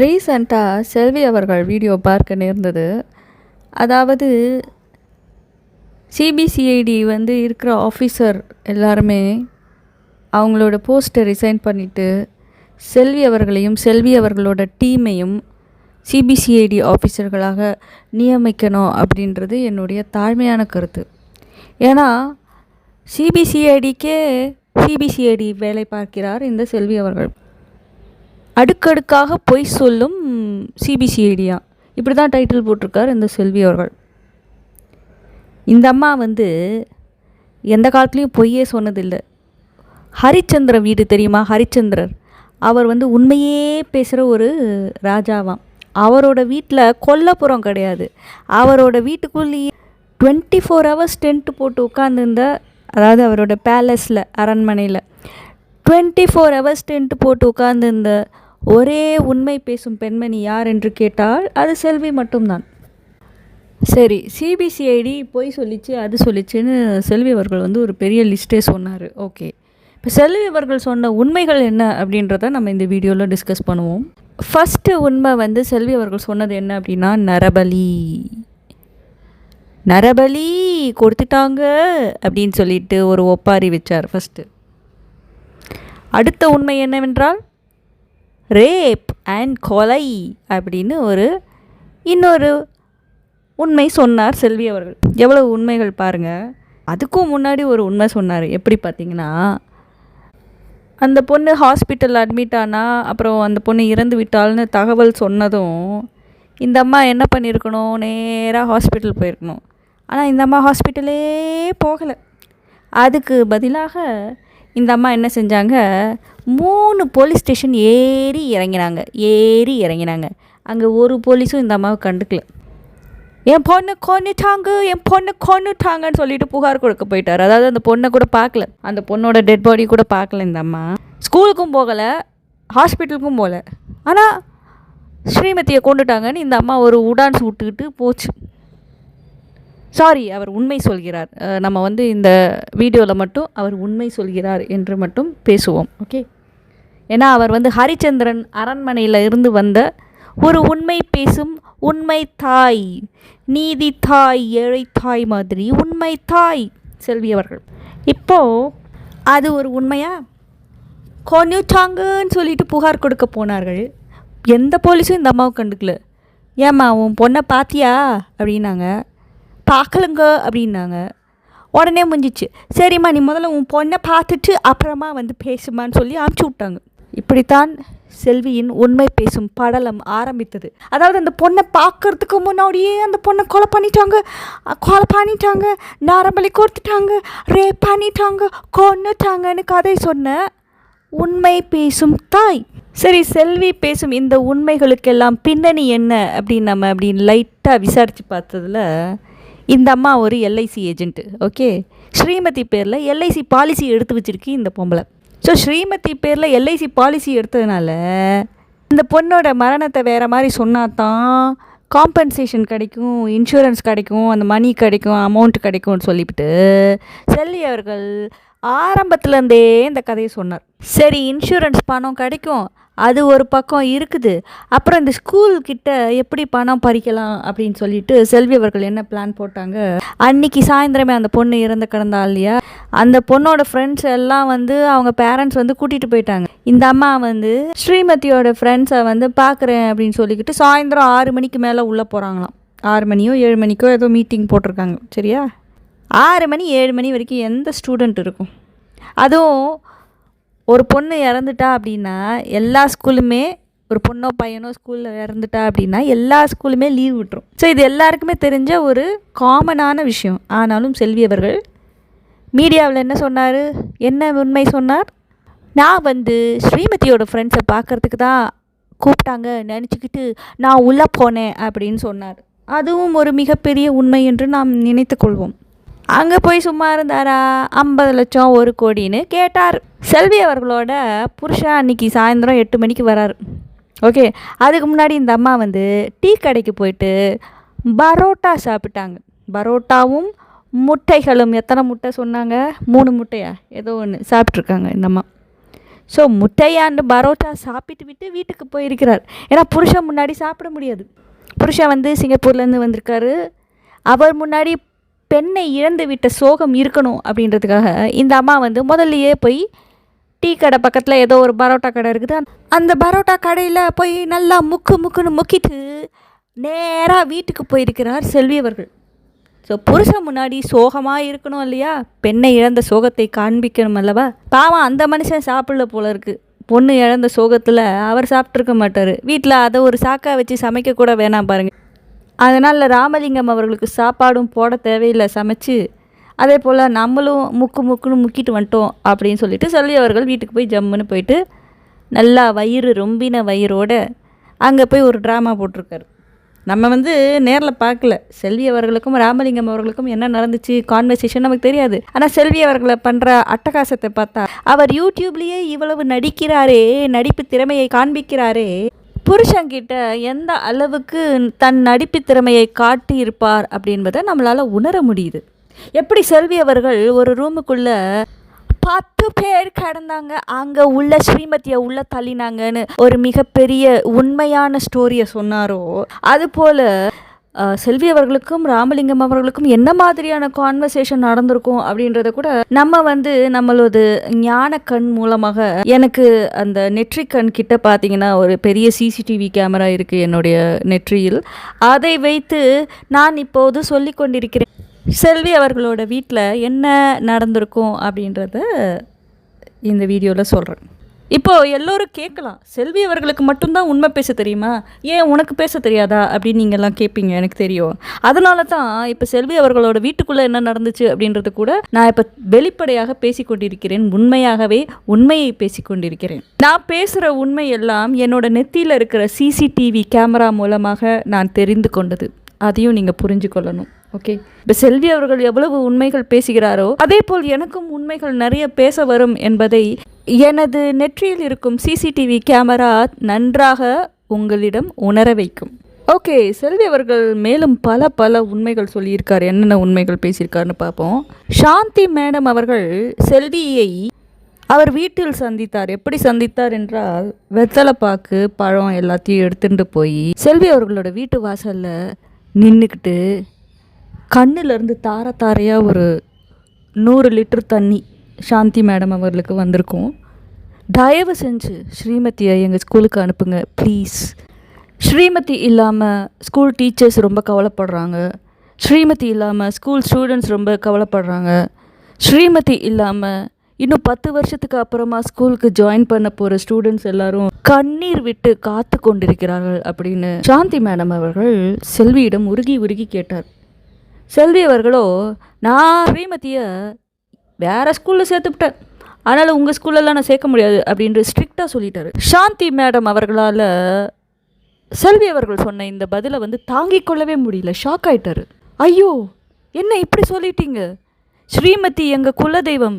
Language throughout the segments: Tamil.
ரீசண்டாக செல்வி அவர்கள் வீடியோ பார்க்க நேர்ந்தது. அதாவது சிபிசிஐடி வந்து இருக்கிற ஆஃபீஸர் எல்லாருமே அவங்களோட போஸ்ட்டை ரிசைன் பண்ணிவிட்டு செல்வி அவர்களையும் செல்வி அவர்களோட டீமையும் சிபிசிஐடி ஆஃபீஸர்களாக நியமிக்கணும் அப்படின்றது என்னுடைய தாழ்மையான கருத்து. ஏன்னா சிபிசிஐடிக்கே சிபிசிஐடி வேலை பார்க்கிறார் இந்த செல்வி அவர்கள். அடுக்கடுக்காக பொய் சொல்லும் சிபிசிஐடியா இப்படி தான் டைட்டில் போட்டிருக்கார் இந்த செல்வி அவர்கள். இந்த அம்மா வந்து எந்த காலத்துலேயும் பொய்யே சொன்னதில்லை. ஹரிச்சந்திர வீடு தெரியுமா? ஹரிச்சந்திரர். அவர் வந்து உண்மையே பேசுகிற ஒரு ராஜாவாம். அவரோட வீட்டில் கொல்லப்புறம் கிடையாது. அவரோட வீட்டுக்குள்ளேயே டுவெண்ட்டி ஃபோர் ஹவர்ஸ் டென்ட் போட்டு உட்காந்துருந்த அதாவது அவரோட பேலஸில் அரண்மனையில் டுவெண்ட்டி ஃபோர் ஹவர்ஸ் டென்ட் போட்டு உட்காந்துருந்த ஒரே உண்மை பேசும் பெண்மணி யார் என்று கேட்டால் அது செல்வி மட்டும்தான். சரி சிபிசிஐடி பொய் சொல்லிச்சு அது சொல்லிச்சுன்னு செல்வி அவர்கள் வந்து ஒரு பெரிய லிஸ்ட்டே சொன்னார். ஓகே. இப்போ செல்வி அவர்கள் சொன்ன உண்மைகள் என்ன அப்படின்றத நம்ம இந்த வீடியோவில் டிஸ்கஸ் பண்ணுவோம். ஃபஸ்ட்டு உண்மை வந்து செல்வி அவர்கள் சொன்னது என்ன அப்படின்னா நரபலி. நரபலி கொடுத்துட்டாங்க அப்படின்னு சொல்லிட்டு ஒரு ஒப்பாரி வச்சார் ஃபஸ்ட்டு அடுத்த உண்மை என்னவென்றால் ரேப் அண்ட் கொலை அப்படின்னு ஒரு இன்னொரு உண்மை சொன்னார் செல்வி அவர்கள். எவ்வளவு உண்மைகள் பாருங்கள் அதுக்கும் முன்னாடி ஒரு உண்மை சொன்னார். எப்படி பார்த்தீங்கன்னா அந்த பொண்ணு ஹாஸ்பிட்டல் அட்மிட் ஆனா அப்புறம் அந்த பொண்ணு இறந்து விட்டாள்னு தகவல் சொன்னதும் இந்த அம்மா என்ன பண்ணியிருக்கணும்? நேராக ஹாஸ்பிட்டல் போயிருக்கணும். ஆனால் இந்த அம்மா ஹாஸ்பிட்டலே போகலை. அதுக்கு பதிலாக இந்த அம்மா என்ன செஞ்சாங்க? மூணு போலீஸ் ஸ்டேஷன் ஏறி இறங்கினாங்க ஏறி இறங்கினாங்க. அங்கே ஒரு போலீஸும் இந்த அம்மாவை கண்டுக்கல. என் பொண்ணை கொன்னுட்டாங்க என் பொண்ணை கொன்னுட்டாங்கன்னு சொல்லிட்டு புகார் கொடுக்க போயிட்டார். அதாவது அந்த பொண்ணை கூட பார்க்கல. அந்த பொண்ணோட டெட் பாடி கூட பார்க்கல இந்த அம்மா. ஸ்கூலுக்கும் போகலை ஹாஸ்பிட்டலுக்கும் போகல ஆனால் ஸ்ரீமதியை கொண்டுட்டாங்கன்னு இந்த அம்மா ஒரு உடான்ஸ் விட்டுக்கிட்டு போச்சு. சாரி அவர் உண்மை சொல்கிறார். நம்ம வந்து இந்த வீடியோவில் மட்டும் அவர் உண்மை சொல்கிறார் என்று மட்டும் பேசுவோம். ஓகே ஏன்னா அவர் வந்து ஹரிச்சந்திரன் அரண்மனையில் இருந்து வந்த ஒரு உண்மை பேசும் உண்மை தாய் நீதி தாய் ஏழை தாய் மாதிரி உண்மை தாய் செல்வி அவர்கள் இப்போது அது ஒரு உண்மையா? கொன்னுட்டாங்கன்னு சொல்லிட்டு புகார் கொடுக்க போனார்கள். எந்த போலீஸும் இந்த அம்மாவை கண்டுக்கல. ஏம்மா உன் பொண்ணை பார்த்தியா அப்படின்னாங்க. பார்க்கலங்க அப்படின்னாங்க. உடனே முடிஞ்சிச்சு சரிம்மா நீ முதல்ல உன் பொண்ணை பார்த்துட்டு அப்புறமா வந்து பேசுமான்னு சொல்லி அனுப்பிச்சி விட்டாங்க. இப்படித்தான் செல்வியின் உண்மை பேசும் படலம் ஆரம்பித்தது. அதாவது அந்த பொண்ணை பார்க்கறதுக்கு முன்னாடியே அந்த பொண்ணை கொலை பண்ணிட்டாங்க. கொலை பண்ணிட்டாங்க. நரம்பலி கொடுத்துட்டாங்க ரேப் பண்ணிட்டாங்க. கொன்னுட்டாங்கன்னு கதை சொன்ன உண்மை பேசும் தாய். சரி செல்வி பேசும் இந்த உண்மைகளுக்கெல்லாம் பின்னணி என்ன அப்படின்னு நம்ம அப்படின்னு லைட்டாக விசாரித்து பார்த்ததுல இந்த அம்மா ஒரு எல்ஐசி ஏஜென்ட்டு ஓகே ஸ்ரீமதி பேரில் எல்ஐசி பாலிசி எடுத்து வச்சுருக்கு இந்த பொம்பளை. ஸோ ஸ்ரீமதி பேரில் எல்ஐசி பாலிசி எடுத்ததுனால இந்த பொண்ணோட மரணத்தை வேறு மாதிரி சொன்னா தான் காம்பன்சேஷன் கிடைக்கும் இன்சூரன்ஸ் கிடைக்கும் அந்த மணி கிடைக்கும் அமௌண்ட் கிடைக்கும்னு சொல்லிவிட்டு செல்லி அவர்கள் ஆரம்பத்துலேருந்தே இந்த கதையை சொன்னார். சரி இன்சூரன்ஸ் பணம் கிடைக்கும் அது ஒரு பக்கம் இருக்குது. அப்புறம் இந்த ஸ்கூல் கிட்ட எப்படி பணம் பறிக்கலாம் அப்படின்னு சொல்லிட்டு செல்வி அவர்கள் என்ன பிளான் போட்டாங்க? அன்னைக்கு சாயந்தரமே அந்த பொண்ணு இறந்து கிடந்தா இல்லையா? அந்த பொண்ணோட ஃப்ரெண்ட்ஸ் எல்லாம் வந்து அவங்க பேரண்ட்ஸ் வந்து கூட்டிகிட்டு போயிட்டாங்க. இந்த அம்மா வந்து ஸ்ரீமதியோட ஃப்ரெண்ட்ஸை வந்து பார்க்குறேன் அப்படின்னு சொல்லிக்கிட்டு சாயந்தரம் ஆறு மணிக்கு மேலே உள்ளே போகிறாங்களாம் ஆறு மணியோ ஏழு மணிக்கோ ஏதோ மீட்டிங் போட்டிருக்காங்க. சரியா? ஆறு மணி ஏழு மணி வரைக்கும் எந்த ஸ்டூடெண்ட் இருக்கும்? அதுவும் ஒரு பொண்ணு இறந்துட்டா அப்படின்னா எல்லா ஸ்கூலுமே ஒரு பொண்ணோ பையனோ ஸ்கூலில் இறந்துட்டா அப்படின்னா எல்லா ஸ்கூலுமே லீவ் விட்டுரும். ஸோ இது எல்லாருக்குமே தெரிஞ்ச ஒரு காமனான விஷயம். ஆனாலும் செல்வி அவர்கள் மீடியாவில் என்ன சொன்னார்? என்ன உண்மை சொன்னார்? நான் வந்து ஸ்ரீமதியோட ஃப்ரெண்ட்ஸை பார்க்குறதுக்கு தான் கூப்பிட்டாங்க. நினச்சிக்கிட்டு நான் உள்ளே போனேன் அப்படின்னு சொன்னார். அதுவும் ஒரு மிகப்பெரிய உண்மை என்று நாம் நினைத்துக்கொள்வோம் அங்கே போய் சும்மா இருந்தாரா? ஐம்பது லட்சம் ஒரு கோடின்னு கேட்டார். செல்வி அவர்களோட புருஷன் அன்னைக்கு சாயந்தரம் எட்டு மணிக்கு வராரு. ஓகே அதுக்கு முன்னாடி இந்த அம்மா வந்து டீ கடைக்கு போயிட்டு பரோட்டா சாப்பிட்டாங்க. பரோட்டாவும் முட்டைகளும் எத்தனை முட்டை சொன்னாங்க? மூணு முட்டையா? ஏதோ ஒன்று சாப்பிட்ருக்காங்க இந்த அம்மா. ஸோ முட்டையாண்டு பரோட்டா சாப்பிட்டு விட்டு வீட்டுக்கு போயிருக்கிறார். ஏன்னா புருஷன் முன்னாடி சாப்பிட முடியாது. புருஷன் வந்து சிங்கப்பூர்லேருந்து வந்திருக்காரு. அவர் முன்னாடி பெண்ணை இழந்து விட்ட சோகம் இருக்கணும் அப்படின்றதுக்காக இந்த அம்மா வந்து முதல்லையே போய் டீ கடை பக்கத்தில் ஏதோ ஒரு பரோட்டா கடை இருக்குது. அந்த பரோட்டா கடையில் போய் நல்லா முக்கு முக்குன்னு முக்கிட்டு நேராக வீட்டுக்கு போயிருக்கிறார் செல்வி அவர்கள். ஸோ புருஷன் முன்னாடி சோகமாக இருக்கணும் இல்லையா? பெண்ணை இழந்த சோகத்தை காண்பிக்கணும் அல்லவா? பாவம் அந்த மனுஷன் சாப்பிடல போல இருக்கு. பொண்ணு இழந்த சோகத்தில் அவர் சாப்பிட்ருக்க மாட்டார். வீட்டில் அதை ஒரு சாக்கா வச்சு சமைக்க கூட வேணாம் பாருங்கள் அதனால் ராமலிங்கம் அவர்களுக்கு சாப்பாடும் போட தேவையில்லை சமைச்சு. அதே போல் நம்மளும் முக்கு முக்குன்னு முக்கிட்டு வந்துட்டோம் அப்படின்னு சொல்லிட்டு சொல்லி அவர்கள் வீட்டுக்கு போய் ஜம்முன்னு போயிட்டு நல்லா வயிறு ரொம்பின வயிறோட அங்கே போய் ஒரு ட்ராமா போட்டிருக்காரு. நம்ம வந்து நேரில் பார்க்கல. செல்வி அவர்களுக்கும் ராமலிங்கம் அவர்களுக்கும் என்ன நடந்துச்சு? கான்வர்சேஷன் நமக்கு தெரியாது. ஆனால் செல்வி அவர்களை பண்ணுற அட்டகாசத்தை பார்த்தா அவர் யூடியூப்லேயே இவ்வளவு நடிக்கிறாரே நடிப்பு திறமையை காண்பிக்கிறாரே. புருஷங்கிட்ட எந்த அளவுக்கு தன் நடிப்பு திறமையை காட்டியிருப்பார் அப்படின்றத நம்மளால் உணர முடியுது. எப்படி செல்வி அவர்கள் ஒரு ரூமுக்குள்ளே பத்து பேர் கடந்தாங்க. அங்கே உள்ள ஸ்ரீமதியை உள்ள தள்ளினாங்கன்னு ஒரு மிகப்பெரிய உண்மையான ஸ்டோரியை சொன்னாரோ. அதுபோல் அஹ், செல்வி அவர்களுக்கும் ராமலிங்கம் அவர்களுக்கும் என்ன மாதிரியான கான்வர்சேஷன் நடந்திருக்கும் அப்படின்றத கூட நம்ம வந்து நம்மளது ஞான கண் மூலமாக எனக்கு அந்த நெற்றி கண் கிட்ட பார்த்தீங்கன்னா ஒரு பெரிய சிசிடிவி கேமரா இருக்குது என்னுடைய நெற்றியில். அதை வைத்து நான் இப்போது சொல்லி கொண்டிருக்கிறேன் செல்வி அவர்களோட வீட்டில் என்ன நடந்திருக்கும் அப்படின்றத இந்த வீடியோவில் சொல்கிறேன் இப்போது எல்லோரும் கேட்கலாம் செல்வி அவர்களுக்கு மட்டும்தான் உண்மை பேச தெரியுமா? ஏன் உனக்கு பேச தெரியாதா? அப்படின்னு நீங்கள்லாம் கேட்பீங்க எனக்கு தெரியும். அதனால தான் இப்போ செல்வி அவர்களோட வீட்டுக்குள்ளே என்ன நடந்துச்சு அப்படின்றது கூட நான் இப்போ வெளிப்படையாக பேசிக்கொண்டிருக்கிறேன் உண்மையாகவே உண்மையை பேசிக்கொண்டிருக்கிறேன் நான் பேசுகிற உண்மை எல்லாம் என்னோட நெத்தியில் இருக்கிற சிசிடிவி கேமரா மூலமாக நான் தெரிந்து கொண்டது. அதையும் நீங்கள் புரிஞ்சு கொள்ளணும். ஓகே இப்போ செல்வி அவர்கள் எவ்வளவு உண்மைகள் பேசுகிறாரோ அதே போல் எனக்கும் உண்மைகள் நிறைய பேச வரும் என்பதை எனது நெற்றியில் இருக்கும் சிசிடிவி கேமரா நன்றாக உங்களிடம் உணர வைக்கும். ஓகே செல்வி அவர்கள் மேலும் பல பல உண்மைகள் சொல்லியிருக்கார். என்னென்ன உண்மைகள் பேசியிருக்காருன்னு பார்ப்போம். சாந்தி மேடம் அவர்கள் செல்வியை அவர் வீட்டில் சந்தித்தார். எப்படி சந்தித்தார் என்றால் வெத்தலைப்பாக்கு பழம் எல்லாத்தையும் எடுத்துட்டு போய் செல்வி அவர்களோட வீட்டு வாசலில் நின்றுக்கிட்டு கண்ணுலேருந்து தார தாரையாக ஒரு நூறு லிட்டர் தண்ணி சாந்தி மேடம் அவர்களுக்கு வந்திருக்கோம். தயவு செஞ்சு ஸ்ரீமதியை எங்கள் ஸ்கூலுக்கு அனுப்புங்க ப்ளீஸ் ஸ்ரீமதி இல்லாமல் ஸ்கூல் டீச்சர்ஸ் ரொம்ப கவலைப்படுறாங்க. ஸ்ரீமதி இல்லாமல் ஸ்கூல் ஸ்டூடெண்ட்ஸ் ரொம்ப கவலைப்படுறாங்க. ஸ்ரீமதி இல்லாமல் இன்னும் பத்து வருஷத்துக்கு அப்புறமா ஸ்கூலுக்கு ஜாயின் பண்ண போகிற ஸ்டூடெண்ட்ஸ் எல்லாரும் கண்ணீர் விட்டு காத்து கொண்டிருக்கிறார்கள் அப்படின்னு சாந்தி மேடம் அவர்கள் செல்வியிடம் உருகி உருகி கேட்டார். செல்வி அவர்களோ நான் ஸ்ரீமதியை வேறு ஸ்கூலில் சேர்த்துவிட்டேன். அதனால் உங்கள் ஸ்கூல்லலாம் நான் சேர்க்க முடியாது அப்படின்ட்டு ஸ்ட்ரிக்டாக சொல்லிட்டாரு. சாந்தி மேடம் அவர்களால் செல்வி அவர்கள் சொன்ன இந்த பதிலை வந்து தாங்கிக் கொள்ளவே முடியல. ஷாக் ஆயிட்டாரு. ஐயோ என்ன இப்படி சொல்லிட்டீங்க? ஸ்ரீமதி எங்கள் குலதெய்வம்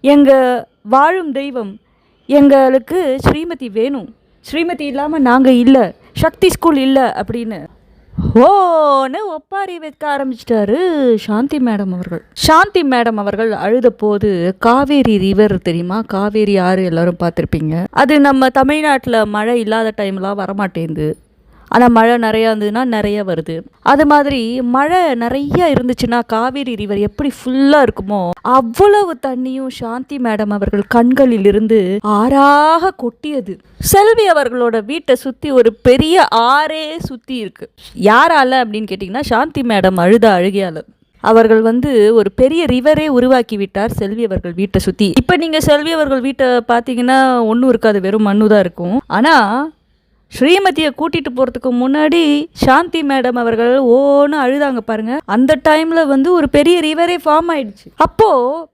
எங்கள் வாழும் தெய்வம் எங்களுக்கு ஸ்ரீமதி வேணும். ஸ்ரீமதி இல்லாமல் நாங்கள் இல்லை. சக்தி ஸ்கூல் இல்லை அப்படின்னு ஓன்னு ஒப்பாரி வைக்க ஆரம்பிச்சிட்டாரு சாந்தி மேடம் அவர்கள். சாந்தி மேடம் அவர்கள் அழுத போது காவேரி ரிவர் தெரியுமா? காவேரி ஆறு எல்லாரும் பார்த்துருப்பீங்க. அது நம்ம தமிழ்நாட்டில் மழை இல்லாத டைம்லாம் வரமாட்டேங்குது. ஆனால் மழை நிறையா இருந்ததுன்னா நிறைய வருது. அது மாதிரி மழை நிறைய இருந்துச்சுன்னா காவேரி ரிவர் எப்படி ஃபுல்லாக இருக்குமோ அவ்வளவு தண்ணியும் சாந்தி மேடம் அவர்கள் கண்களில் இருந்து ஆறாக கொட்டியது. செல்வி அவர்களோட வீட்டை சுற்றி ஒரு பெரிய ஆறே சுற்றி இருக்கு. யாரால அப்படின்னு கேட்டிங்கன்னா சாந்தி மேடம் அழுத அழுகையால. அவர்கள் வந்து ஒரு பெரிய ரிவரே உருவாக்கி விட்டார் செல்வி அவர்கள் வீட்டை சுற்றி இப்போ நீங்கள் செல்வி அவர்கள் வீட்டை பார்த்தீங்கன்னா ஒன்றும் இருக்காது வெறும் மண்ணு தான் இருக்கும். ஆனால் ஸ்ரீமதியை கூட்டிட்டு போகிறதுக்கு முன்னாடி சாந்தி மேடம் அவர்கள் ஓன்னு அழுதாங்க பாருங்க. அந்த டைமில் வந்து ஒரு பெரிய ரிவரே ஃபார்ம் ஆயிடுச்சு. அப்போது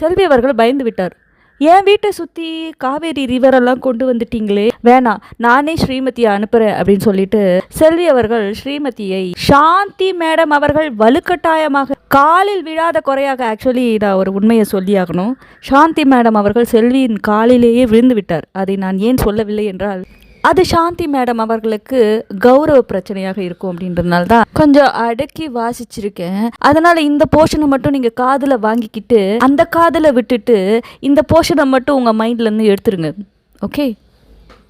செல்வி அவர்கள் பயந்து விட்டார். என் வீட்டை சுற்றி காவேரி ரிவரெல்லாம் கொண்டு வந்துட்டீங்களே. வேணாம் நானே ஸ்ரீமதியை அனுப்புகிறேன் அப்படின்னு சொல்லிட்டு செல்வி அவர்கள் ஸ்ரீமதியை சாந்தி மேடம் அவர்கள் வலுக்கட்டாயமாக காலில் விழாத குறையாக ஆக்சுவலி நான் ஒரு உண்மையை சொல்லியாகணும் சாந்தி மேடம் அவர்கள் செல்வியின் காலிலேயே விழுந்து விட்டார். அதை நான் ஏன் சொல்லவில்லை என்றால் அது சாந்தி மேடம் அவர்களுக்கு கௌரவ பிரச்சனையாக இருக்கும் அப்படின்றதுனால தான் கொஞ்சம் அடக்கி வாசிச்சிருக்கேன். அதனால இந்த போர்ஷனை மட்டும் நீங்க காதில் வாங்கிக்கிட்டு அந்த காதில் விட்டுட்டு இந்த போர்ஷனை மட்டும் உங்க மைண்ட்ல இருந்து எடுத்துருங்க. ஓகே?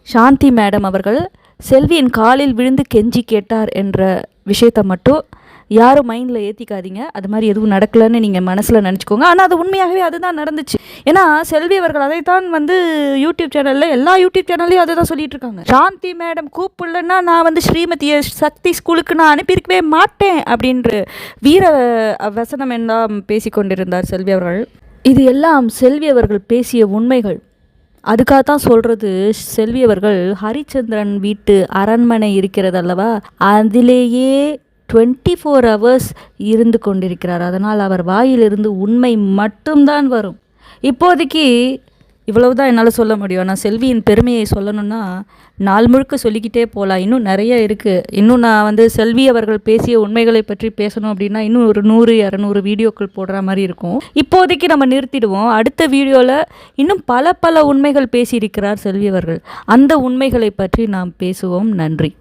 சாந்தி மேடம் அவர்கள் செல்வியின் காலில் விழுந்து கெஞ்சி கேட்டார் என்ற விஷயத்தை மட்டும் யாரும் மைண்டில் ஏற்றிக்காதீங்க அது மாதிரி எதுவும் நடக்கலைன்னு நீங்கள் மனசில் நினச்சிக்கோங்க. ஆனால் அது உண்மையாகவே அதுதான் நடந்துச்சு. ஏன்னா செல்வி அவர்கள் அதைத்தான் வந்து யூடியூப் சேனலில் எல்லா யூடியூப் சேனல்லையும் அதை தான் சொல்லிட்டு இருக்காங்க. சாந்தி மேடம் கூப்பிடலன்னா நான் வந்து ஸ்ரீமதிய சக்தி ஸ்கூலுக்கு நான் அனுப்பியிருக்கவே மாட்டேன் அப்படின்ற வீர வசனம் எல்லாம் பேசிக்கொண்டிருந்தார் செல்வி அவர்கள். இது எல்லாம் செல்வி அவர்கள் பேசிய உண்மைகள். அதுக்காக தான் சொல்கிறது செல்வி அவர்கள் ஹரிச்சந்திரன் வீட்டு அரண்மனை இருக்கிறது அல்லவா? அதிலேயே டுவெண்ட்டி ஃபோர் ஹவர்ஸ் இருந்து கொண்டிருக்கிறார். அதனால் அவர் வாயிலிருந்து உண்மை மட்டும்தான் வரும். இப்போதைக்கு இவ்வளவுதான் என்னால் சொல்ல முடியும். நான் செல்வியின் பெருமையை சொல்லணும்னா நாள் முழுக்க சொல்லிக்கிட்டே போகலாம் இன்னும் நிறைய இருக்குது இன்னும் நான் வந்து செல்வி அவர்கள் பேசிய உண்மைகளை பற்றி பேசணும் அப்படின்னா இன்னும் ஒரு நூறு இரநூறு வீடியோக்கள் போடுற மாதிரி இருக்கும். இப்போதைக்கு நம்ம நிறுத்திடுவோம். அடுத்த வீடியோவில் இன்னும் பல பல உண்மைகள் பேசியிருக்கிறார் செல்வி அவர்கள். அந்த உண்மைகளை பற்றி நாம் பேசுவோம். நன்றி.